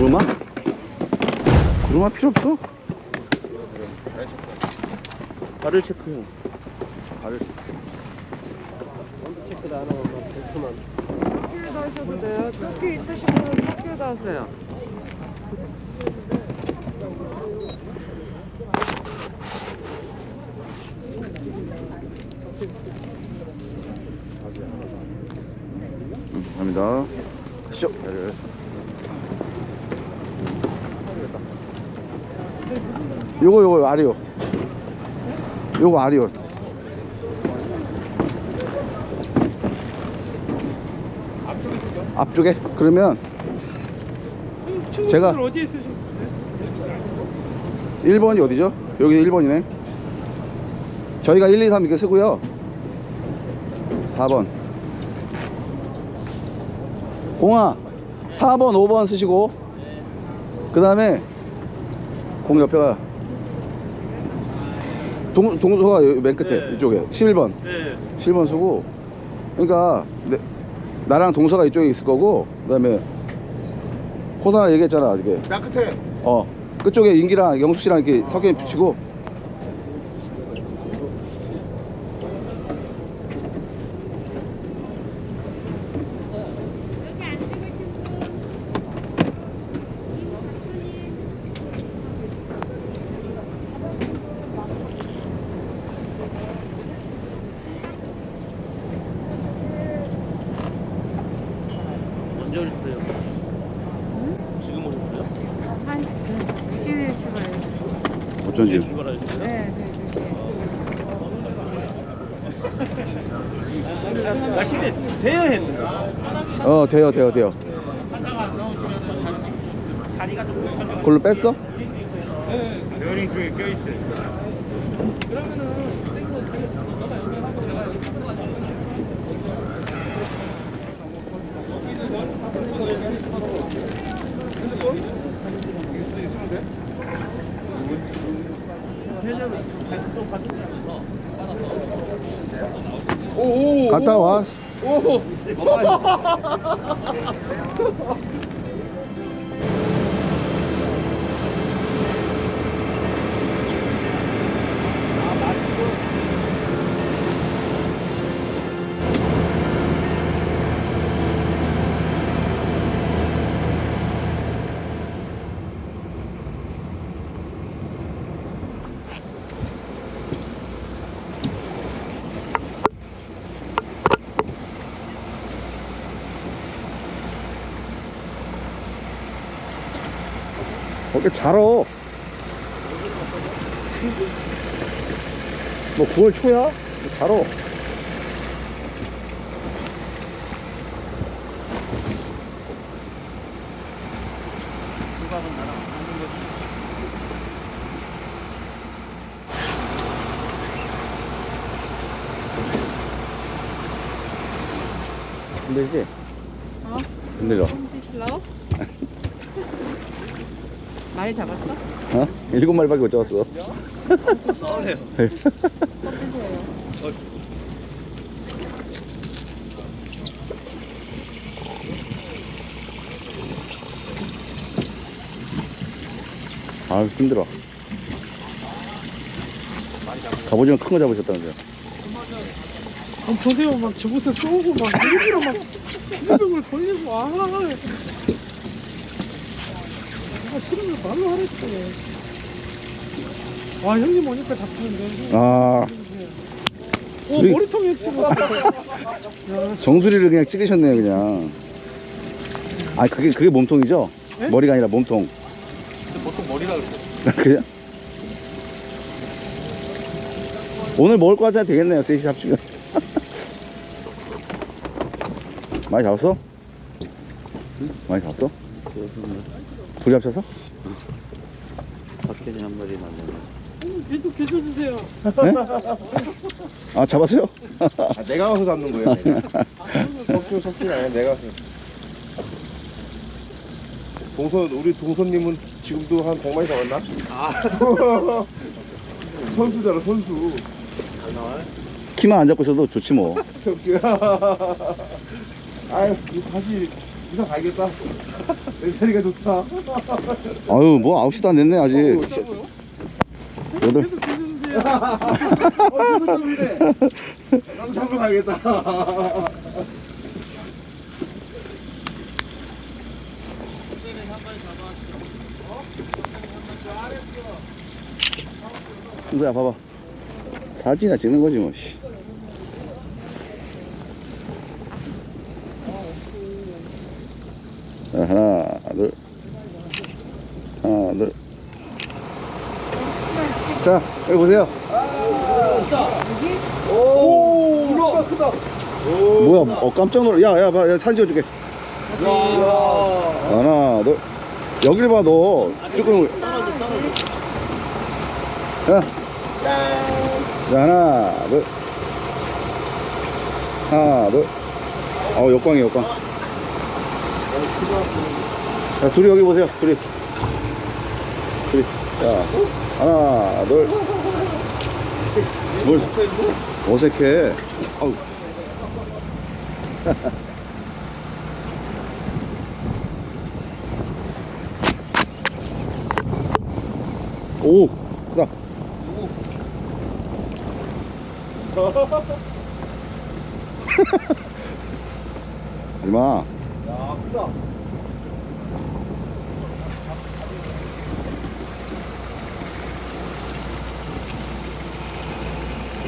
구르마? 구르마 필요 없어? 발을 체크용. 발을 체크도 안 하고 막 벨트만. 학교에다 하셔도 돼요. 토끼 있으신 분은 학교에다 하세요. 음, 감사합니다. 가시죠. 요거 요거 아리오. 요거 아리오. 앞쪽에 그러면 제가 어디에 쓰신 1번이 어디죠? 여기 1번이네. 저희가 1, 2, 3 이렇게 쓰고요. 4번. 공아, 4번, 5번 쓰시고, 그 다음에, 공 옆에가, 동, 동서가 여기 맨 끝에, 네. 이쪽에, 11번. 네. 11번 쓰고, 그러니까, 내, 나랑 동서가 이쪽에 있을 거고, 그 다음에, 호사나 얘기했잖아, 이게. 나 끝에 어 그쪽에 인기랑 영수 씨랑 이렇게 석연이 붙이고 언제 오셨어요? 지금 오셨어요? 한 시에 출발해요. 어쩐지? 네, 네, 네. 날씨에 대여 했는데. 어 돼요 돼요 돼요 그걸로 뺐어? 베어링 쪽에 껴있어요 오오 갔다 와 오. 어깨 잘어 뭐 9월 초야? 잘어 힘들지? 어? 힘들어 힘드실라고? 많이 잡았어? 어? 일곱 마리밖에 못 잡았어 싸우네요. 또 드세요. 아 힘들어 갑오징어 큰 거 잡으셨다면서요 아, 보세요, 막 저곳에 쏘고 막 일부러 막 일병을 돌리고 아. 아 싫으면 말로 하랬지. 와 형님 오니까 잡히는데. 아오 우리- 머리통에 찍어. 야, 정수리를 그냥 찍으셨네요 그냥 아 그게 그게 몸통이죠? 네? 머리가 아니라 몸통 보통 머리라 그래요. 그래요? 오늘 먹을 거 같아 되겠네요 셋이 합치면 많이 잡았어? 많이 잡았어? 둘이 합쳐서? 박현이 한 마리 만나요. 계속 계셔주세요. 아 잡았어요? 아, 내가 와서 잡는 거예요 내가. 석주 석주가 아니라 내가 와서 동선 우리 동선님은 지금도 한 100마리 잡았나? 아 선수잖아 선수 잘 나와요? 키만 안 잡고 있어도 좋지 뭐 석주야 아유 이거 다시 이사 가야겠다 내 자리가 좋다. 아유 뭐 9시도 안 됐네 아직 여덟 계속 드시는데요. 어, 좀 이래. 나도 잡으러 가야겠다. 친구야 봐봐 사진이나 찍는 거지 뭐 씨. 하나 둘. 하나 둘자 여기 보세요. 오, 크다, 크다. 뭐야 어 깜짝 놀라. 야야 봐 야, 사진 찍어줄게. 하나 둘. 여길 봐 너. 쭈꾸미. 야. 자, 하나 둘. 하나 둘어 역광이 역광 자 둘이 여기 보세요. 둘이. 둘이. 자 하나 둘 뭘? 어색해. 아우. 오 크다 이마 야, 크다.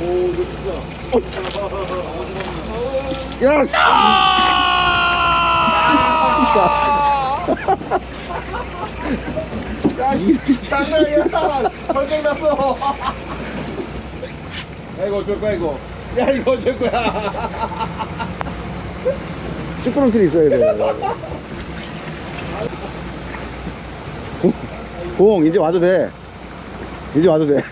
오, 이거 크다. 야! 야, 이 장난이야. 전쟁 났어. 야, 이거 어쩔 거야, 이거. 야, 이거 어쩔 거야. 쭈꾸미끼리 있어야 돼. 공, 공, 이제 와도 돼. 이제 와도 돼.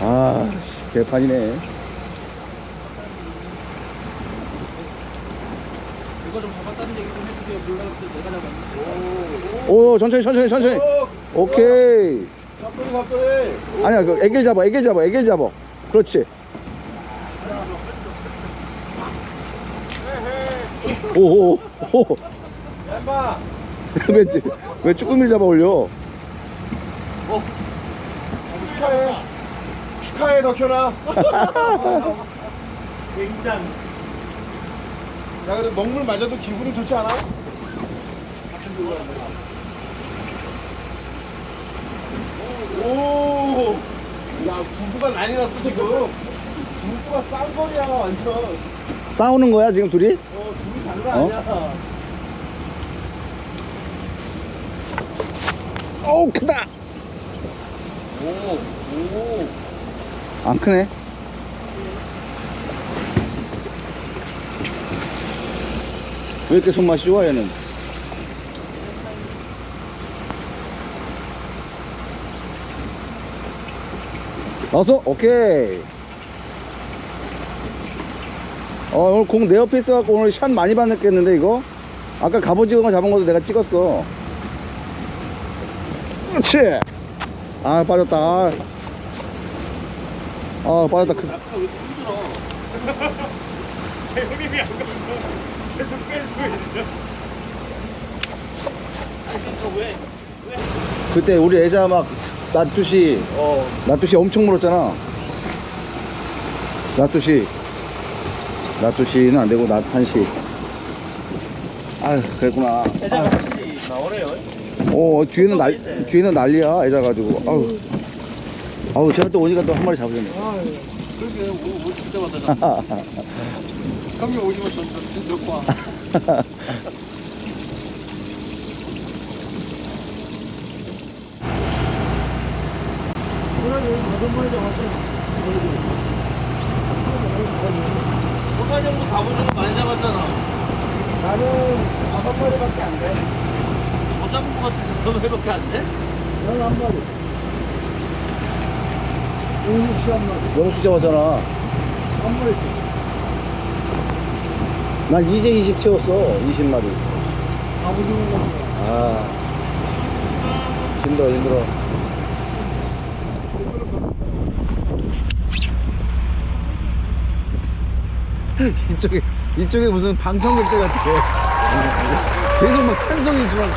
아, 씨, 개판이네. 이거 좀 잡았다는 얘기 좀 해주세요. 몰라 그때 내가 잡았는데. 오, 천천히, 천천히, 천천히. 어, 오케이. 가뿐히, 가뿐히. 아니야, 그 애길 잡아, 애길 잡아, 애길 잡아. 그렇지. 오, 오, 오. 엠마. 왜, 왜 쭈꾸미를 잡아 올려? 축하해. 축하해, 덕현아. 굉장. 야, 근데 먹물 맞아도 기분이 좋지 않아? 오, 야, 부부가 난리 났어, 지금. 부부가 쌍거리야, 완전. 어, 싸우는 거야, 지금 둘이? 둘 어? 오, 크다! 안 크네. 왜 이렇게 손맛이 좋아, 얘는? 나왔어? 오케이. 어, 오늘 공 내 옆에 있어갖고 오늘 샷 많이 받겠는데, 이거? 아까 갑오징어 잡은 것도 내가 찍었어. 그렇지! 아, 빠졌다. 아, 아 빠졌다. 그- 아까 왜 힘들어? 형님이 안 가서 계속 빼주고 있어. 이거 왜? 그때 우리 애자 막 나뚜시 어, 나뚜시 엄청 물었잖아 나뚜시 나뚜시는 안 되고 나한시. 아유 그랬구나. 대장 확실히 나오네요. 어 뒤에는 날 뒤에는 난리야 애자 가지고. 아우 아우 제가 또 오니까 또 한 마리 잡으셨네. 아, 예. 그러게 오, 오실 때마다 잡 형님 오시면 전전 넣고. 와. 호산 형도 갑오징어 많이 잡았잖아. 나는 다섯 마리밖에 안 돼. 더 잡은 것 같은데 너 회밖에 안 돼? 나는 한 마리. 오육 시한 마리. 영수 잡았잖아 한 마리. 난 이제 20 채웠어 20마리 아버지는 아 힘들어 힘들어 이쪽에 이쪽에 무슨 방청객들 같아. 계속 막 탄성이 막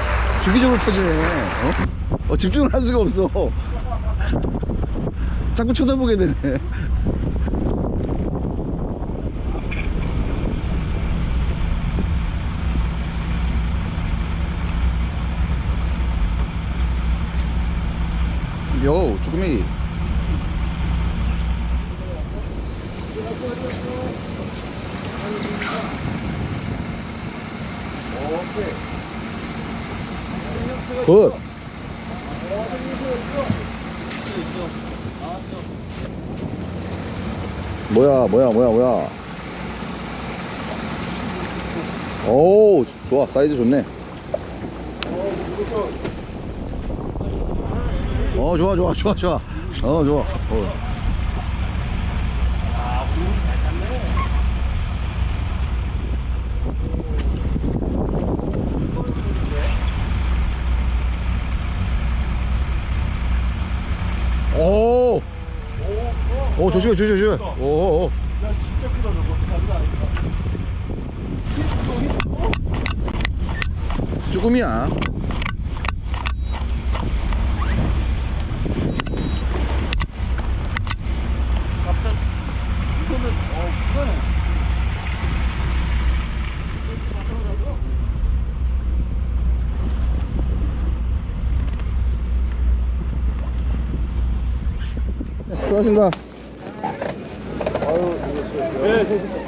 주기적으로 터지네. 어? 어, 집중을 할 수가 없어. 자꾸 쳐다보게 되네. 요, 쭈꾸미. 굿. 뭐야, 뭐야, 뭐야, 뭐야. 오, 좋아. 사이즈 좋네. 어, 좋아, 좋아, 좋아, 좋아. 어, 좋아. 어. 오. 오, 조심해, 조심해, 조심해. 오, 오, 오. 쭈꾸미야. 수고하셨습니다. 네,